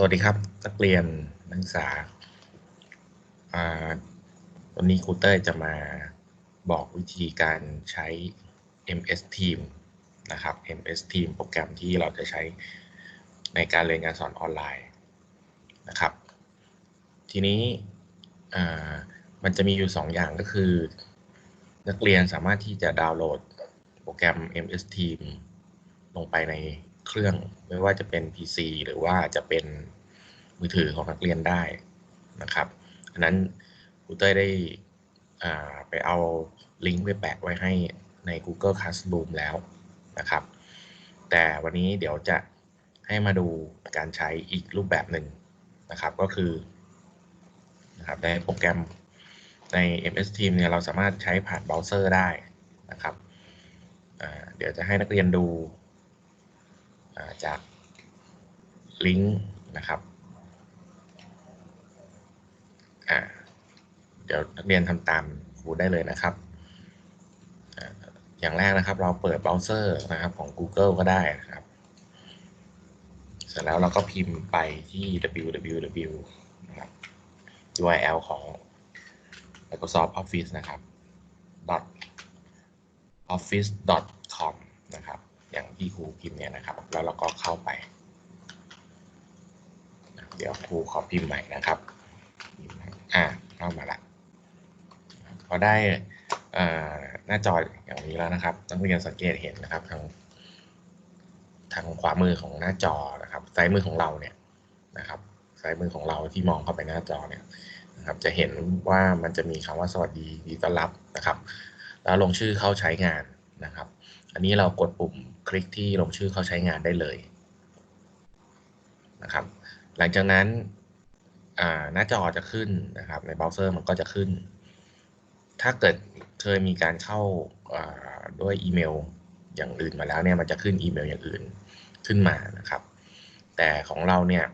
สวัสดีครับนักเรียนนักศึกษาวันนี้ครูเต้ยจะมาบอกวิธีการใช้ MS Team นะครับ MS Team โปรแกรมที่เราจะใช้ในการเรียนการสอนออนไลน์นะครับ ทีนี้มันจะมีอยู่ 2 อย่างก็คือ นักเรียนสามารถที่จะดาวน์โหลดโปรแกรม MS Team ลงไปใน เครื่องไม่ว่าจะเป็น PC หรือว่าจะเป็นมือถือของนักเรียนได้นะครับอันนั้นครูเต้ยได้ไปเอาลิงก์ไปแปะไว้ให้ใน Google Classroom แล้วนะครับ แต่วันนี้เดี๋ยวจะให้มาดูการใช้อีกรูปแบบหนึ่งนะครับ ก็คือนะครับในโปรแกรมใน MS Team เนี่ยเราสามารถใช้ผ่านเบราว์เซอร์ได้นะครับ เดี๋ยวจะให้นักเรียนดู จากลิงก์นะครับเดี๋ยวนักเรียนทำตามครูได้เลยนะครับ อย่างแรกนะครับเราเปิดเบราว์เซอร์นะครับของ Google ก็ได้นะครับ เสร็จแล้วเราก็พิมพ์ไปที่ www นะครับ URL ของ Microsoft Office นะครับ office นะครับอย่างที่ ครูพิมพ์เนี่ยนะครับ แล้วเราก็เข้าไป เดี๋ยวครูขอพิมพ์ใหม่นะครับอ่าเข้ามาละพอได้หน้าจออย่างนี้แล้วนะครับนักเรียนสังเกตเห็นนะครับทางทางขวามือของหน้าจอนะครับซ้ายมือของเราเนี่ยนะครับซ้ายมือของเราที่มองเข้าไปหน้าจอเนี่ยนะครับ จะเห็นว่ามันจะมีคำว่าสวัสดีดีต้อนรับนะครับ แล้วลงชื่อเข้าใช้งานนะครับ อันนี้เรากดปุ่ม คลิกที่ลงชื่อเข้าใช้งานได้เลยนะครับ หลังจากนั้นหน้าจอจะขึ้นนะครับ ในเบราว์เซอร์มันก็จะขึ้น ถ้าเกิดเคยมีการเข้าด้วยอีเมลอย่างอื่นมาแล้วเนี่ยมันจะขึ้นอีเมลอย่างอื่นขึ้นมานะครับ แต่ของเราเนี่ย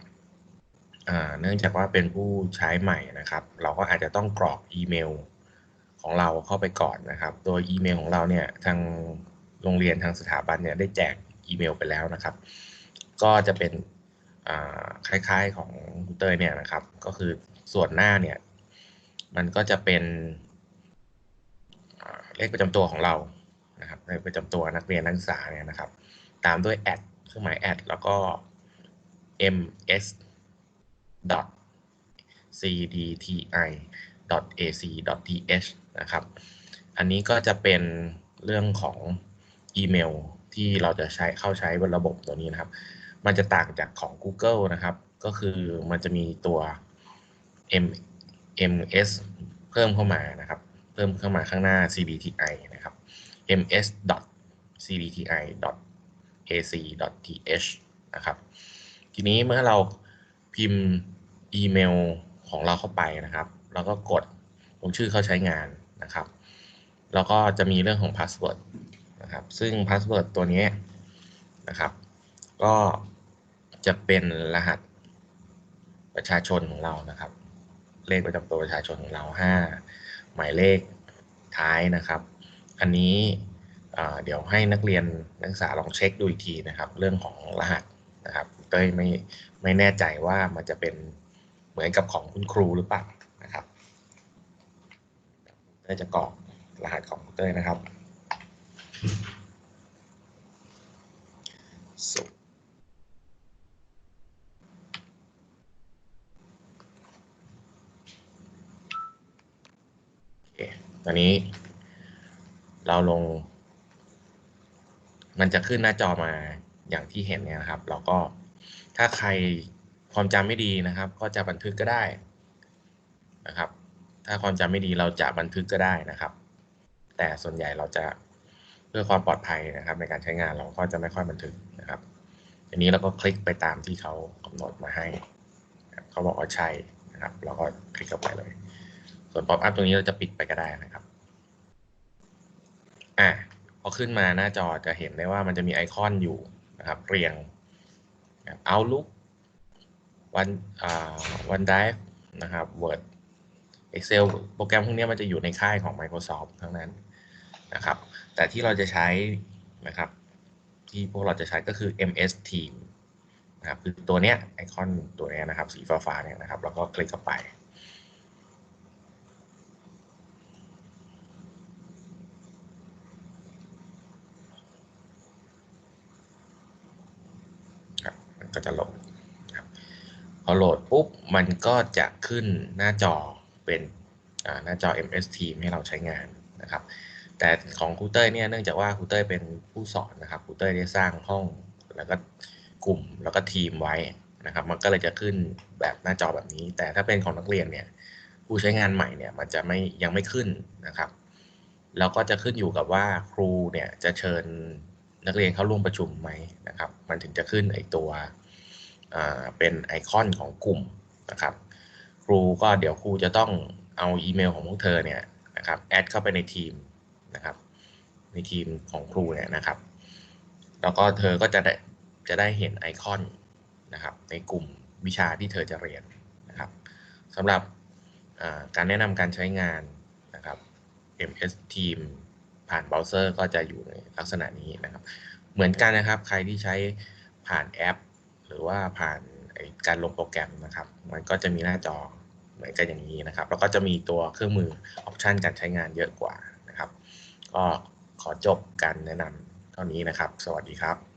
เนื่องจากว่าเป็นผู้ใช้ใหม่นะครับ เราก็อาจจะต้องกรอกอีเมลของเราเข้าไปก่อนนะครับ โดยอีเมลของเราเนี่ยทาง โรงเรียนทางสถาบันเนี่ยได้แจกอีเมลไปแล้วนะครับ ก็จะเป็นคล้ายๆของครูเตอร์เนี่ยนะครับ ก็คือส่วนหน้าเนี่ย มันก็จะเป็นเลขประจำตัวของเรานะครับเลขประจำตัวนักเรียนนักศึกษาเนี่ยนะครับ ตามด้วยแอดเครื่องหมายแอดแล้วก็ ms cdti ac th นะครับ อันนี้ก็จะเป็นเรื่องของ อีเมลที่เราจะใช้เข้าใช้บนระบบตัวนี้นะครับ มันจะต่างจากของ Google นะครับ ก็คือมันจะมีตัว M ms เพิ่มเข้ามานะครับ เพิ่มเข้ามาข้างหน้า cdti นะครับ ms cdti ac th นะครับ ทีนี้เมื่อเราพิมพ์อีเมลของเราเข้าไปนะครับแล้วก็กดลงชื่อเข้าใช้งานนะครับ แล้วก็จะมีเรื่องของพาสเวิร์ด นะครับซึ่งพาสเวิร์ดตัวนี้นะครับ ก็จะเป็นรหัสประชาชนของเรานะครับ เลขประจำตัวประชาชนของเรา 5 หมายเลขท้ายนะครับ อันนี้เดี๋ยวให้นักเรียนนักศึกษาลองเช็คดูอีกทีนะครับ เรื่องของรหัสนะครับเต้ยไม่ไม่แน่ใจว่ามันจะเป็นเหมือนกับของคุณครูหรือเปล่านะครับเต้ยจะกรอกรหัสของเต้ยนะครับ สุโอเคตอนนี้ เราลง มันจะขึ้นหน้าจอมาอย่างที่เห็นเนี่ยนะครับ เราก็ถ้าใครความจำไม่ดีนะครับ ก็จะบันทึกก็ได้นะครับ ถ้าความจำไม่ดีเราจะบันทึกก็ได้นะครับ แต่ส่วนใหญ่เราจะ พื่อความปลอดภัยนะครับ ในการใช้งานเราก็จะไม่ค่อยบันทึกนะครับอันนี้เราก็คลิกไปตามที่เขากำหนดมาให้ เขาบอกว่าใช่นะครับเราก็คลิกเข้าไปเลย ส่วนป๊อปอัพตรงนี้เราจะปิดไปก็ได้นะครับอะพอขึ้นมาหน้าจอจะเห็นได้ว่ามันจะมีไอคอนอยู่นะครับ เรียง Outlook วันวันไดฟ์นะครับ Word Excel โปรแกรมพวกนี้มันจะอยู่ในค่ายของ Microsoft ทั้งนั้น นะครับ แต่ที่เราจะใช้นะครับ ที่พวกเราจะใช้ก็คือ MS Team นะครับคือตัวเนี้ยไอคอนตัวเนี้ยนะครับ สีฟ้าๆเนี่ยนะครับ แล้วก็คลิกเข้าไปก็จะโหลดพอโหลดปุ๊บ มันก็จะขึ้นหน้าจอเป็นหน้าจอ MS Team ให้เราใช้งานนะครับ แต่ของครูเต้ยเนี่ยเนื่องจากว่าครูเต้ยเป็นผู้สอนนะครับครูเต้ยได้สร้างห้องแล้วก็กลุ่มแล้วก็ทีมไว้นะครับ มันก็เลยจะขึ้นแบบหน้าจอแบบนี้ แต่ถ้าเป็นของนักเรียนเนี่ยผู้ใช้งานใหม่เนี่ยมันจะไม่ยังไม่ขึ้นนะครับแล้วก็จะขึ้นอยู่กับว่าครูเนี่ยจะเชิญนักเรียนเข้าร่วมประชุมไหมนะครับ มันถึงจะขึ้นไอตัวเป็นไอคอนของกลุ่มนะครับ ครูก็เดี๋ยวครูจะต้องเอาอีเมลของพวกเธอเนี่ยนะครับแอดเข้าไปในทีม นะครับในทีมของครูเนี่ยนะครับ แล้วก็เธอก็จะได้จะได้เห็นไอคอนนะครับในกลุ่มวิชาที่เธอจะเรียนนะครับสำหรับการแนะนำการใช้งานนะครับ MS Team ผ่านเบราว์เซอร์ก็จะอยู่ในลักษณะนี้นะครับ เหมือนกันนะครับ ใครที่ใช้ผ่านแอป หรือว่าผ่านการลงโปรแกรมนะครับ มันก็จะมีหน้าจอเหมือนกันอย่างนี้นะครับ แล้วก็จะมีตัวเครื่องมือออปชันการใช้งานเยอะกว่า ก็ขอจบการแนะนำเท่านี้นะครับ สวัสดีครับ